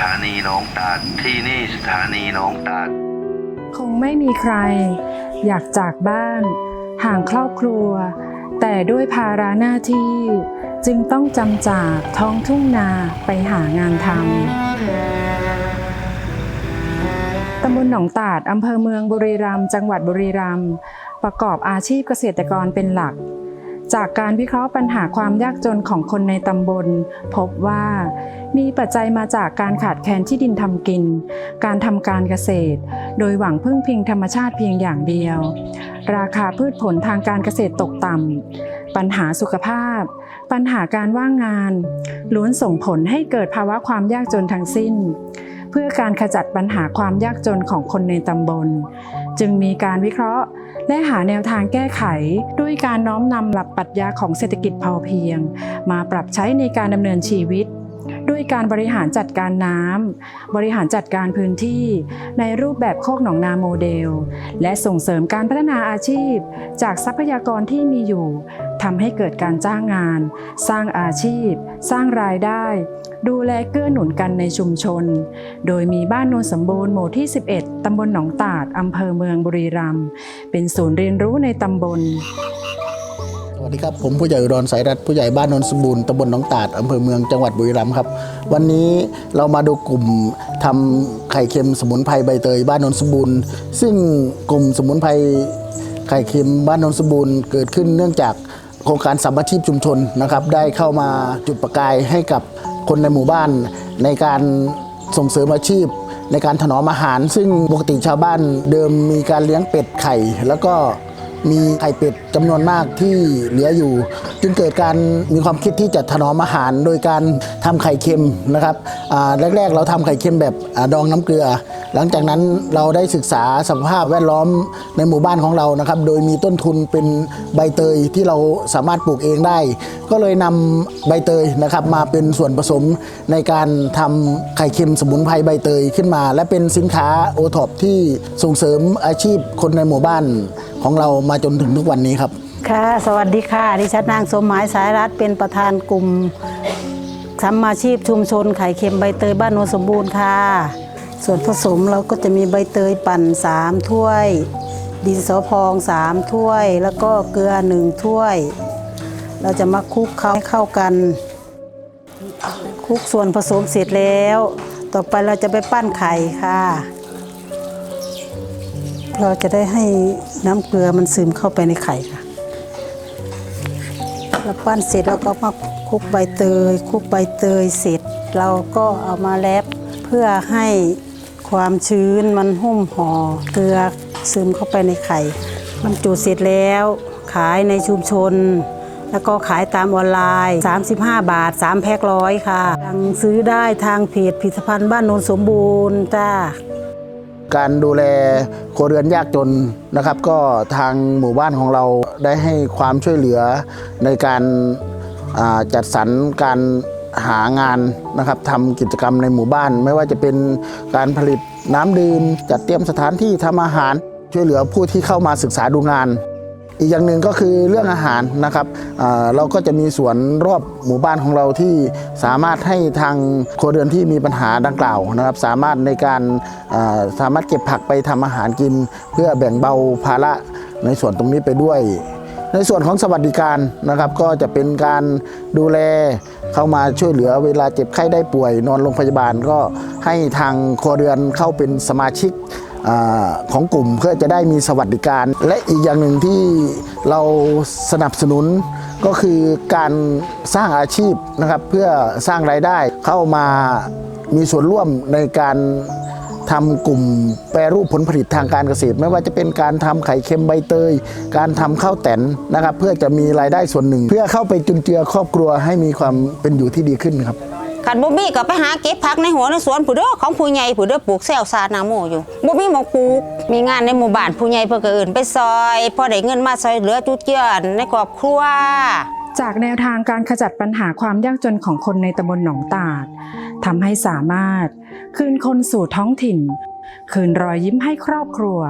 ถานีหนองตาด ที่นี่สถานีหนองตาด คงไม่มีใคร อยากจากบ้าน ห่างครอบครัว แต่ด้วยภาระหน้าที่จึงต้องจำจากท้องทุ่งนาไปหางานทำตำบลหนองตาดอำเภอเมืองบุรีรัมย์จังหวัดบุรีรัมย์ประกอบอาชีพเกษตรกรเป็นหลัก จากการวิเคราะห์ปัญหาความยากจนของคนในตำบล พบว่า มีปัจจัยมาจากการขาดแคลนที่ดินทำกิน การทำการเกษตร โดยหวังพึ่งพิงธรรมชาติเพียงอย่างเดียว ราคาพืชผลทางการเกษตรตกต่ำปัญหาสุขภาพ ปัญหาการว่างงานล้วนส่งผลให้เกิดภาวะความยากจนทั้งสิ้น เพื่อการขจัดปัญหาความยากจนของคนในตำบล จึงมีการวิเคราะห์ และหาแนวทางแก้ไข ด้วยการน้อมนำหลักปรัชญาของเศรษฐกิจพอเพียง มาปรับใช้ในการดำเนินชีวิตด้วยการบริหารจัดการน้ำ บริหารจัดการพื้นที่ ในรูปแบบโคกหนองนาโมเดล และส่งเสริมการพัฒนาอาชีพ จากทรัพยากรที่มีอยู่ ทำให้เกิดการจ้างงาน สร้างอาชีพ สร้างรายได้ ดูแลเกื้อหนุนกันในชุมชน โดยมีบ้านโนนสมบูรณ์หมู่ที่ 11 ตำบลหนองตาด อำเภอเมืองบุรีรัมย์ เป็นศูนย์เรียนรู้ในตำบลสวัสดีครับ ผมผู้ใหญ่อุดรสายรัฐผู้ใหญ่บ้านนนสมบูรณ์ตำบลหนองตาดอำเภอเมืองจังหวัดบุรีรัมย์ครับ วันนี้เรามาดูกลุ่มทำไข่เค็มสมุนไพรใบเตยบ้านนนสมบูรณ์ซึ่งกลุ่มสมุนไพรไข่เค็มบ้านนนสมบูรณ์เกิดขึ้นเนื่องจาก โครงการสัมปชีพชุมชนนะครับ ได้เข้ามาจุดประกายให้กับคนในหมู่บ้าน ในการส่งเสริมอาชีพ ในการถนอมอาหาร ซึ่งปกติชาวบ้านเดิมมีการเลี้ยงเป็ดไข่ แล้วก็มีไข่เป็ดจำนวนมากที่เหลืออยู่ จึงเกิดการมีความคิดที่จะถนอมอาหาร โดยการทำไข่เค็มนะครับแรกๆ เราทำไข่เค็มแบบอดองน้ำเกลือ หลังจากนั้นเราได้ศึกษาสภาพแวดล้อมในหมู่บ้านของเรานะครับ โดยมีต้นทุนเป็นใบเตยที่เราสามารถปลูกเองได้ ก็เลยนำใบเตยนะครับมาเป็นส่วนผสมในการทำไข่เค็มสมุนไพรใบเตยขึ้นมา และเป็นสินค้าโอท็อปที่ส่งเสริมอาชีพคนในหมู่บ้านของเรามาจนถึงทุกวันนี้ครับ ค่ะ สวัสดีค่ะ ดิฉันนางสมหมายสายรัฐเป็นประธานกลุ่มสัมมาชีพชุมชนไข่เค็มใบเตยบ้านโนสมบูรณ์ค่ะ ส่วนผสมเราก็จะมีใบเตยปั่น 3 ถ้วย ดินสอพอง 3 ถ้วย แล้วก็เกลือ 1 ถ้วย เราจะมาคลุกเขาให้เข้ากันคลุกส่วนผสมเสร็จแล้ว ต่อไปเราจะไปปั้นไข่ค่ะ เราจะได้ให้น้ำเกลือมันซึมเข้าไปในไข่ค่ะเราปั้นเสร็จแล้วก็มาคลุกใบเตยคลุกใบเตยเสร็จ เราก็เอามาแรปเพื่อให้ ความชื้นมันหุ้มห่อเกลือซึมเข้าไปในไข่มันจุเสร็จแล้ว ขายในชุมชน แล้วก็ขายตามออนไลน์ 35 บาท 3 แพ็คร้อยค่ะสั่งซื้อได้ทางเพจผลิตภัณฑ์บ้านโนนสมบูรณ์จ้าการดูแลครัวเรือนยากจนนะครับ ก็ทางหมู่บ้านของเราได้ให้ความช่วยเหลือในการจัดสรรการ หางานนะครับทำกิจกรรมในหมู่บ้าน ไม่ว่าจะเป็นการผลิตน้ำดื่มจัดเตรียมสถานที่ทำอาหาร ช่วยเหลือผู้ที่เข้ามาศึกษาดูงาน อีกอย่างหนึ่งก็คือเรื่องอาหารนะครับเราก็จะมีสวนรอบหมู่บ้านของเราที่สามารถให้ทางครัวเรือนที่มีปัญหาดังกล่าวนะครับ สามารถในการาสามารถเก็บผักไปทำอาหารกิน เพื่อแบ่งเบาภาระในส่วนตรงนี้ไปด้วย ในส่วนของสวัสดิการนะครับก็จะเป็นการดูแลเข้ามาช่วยเหลือเวลาเจ็บไข้ได้ป่วย นอนโรงพยาบาลก็ให้ทางครัวเรือนเข้าเป็นสมาชิกอของกลุ่มเพื่อจะได้มีสวัสดิการ และอีกอย่างหนึ่งที่เราสนับสนุนก็คือการสร้างอาชีพนะครับเพื่อสร้างรายได้เข้ามามีส่วนร่วมในการ ทำกลุ่มแปรรูปผลผลิตทางการเกษตร ไม่ว่าจะเป็นการทำไข่เค็มใบเตย การทำข้าวแตนนะครับ เพื่อจะมีรายได้ส่วนหนึ่ง เพื่อเข้าไปจุนเจือครอบครัวให้มีความเป็นอยู่ที่ดีขึ้นครับขันบ่มีก็ไปหาเก็บผักในหัวในสวนผู้เด้อของผู้ใหญ่ผู้เด้อปลูกแซวซานาโมอยู่บ่มีหมองปลูกมีงานในหมู่บ้านผู้ใหญ่เพิ่นก็เอิ้นไปซอยพอได้เงินมาซอยเหลือจุดเจือนในครอบครัว จากแนวทางการขจัดปัญหาความยากจนของคนในตำบลหนองตาดทำให้สามารถ คืนคนสู่ท้องถิ่น คืนรอยยิ้มให้ครอบครัว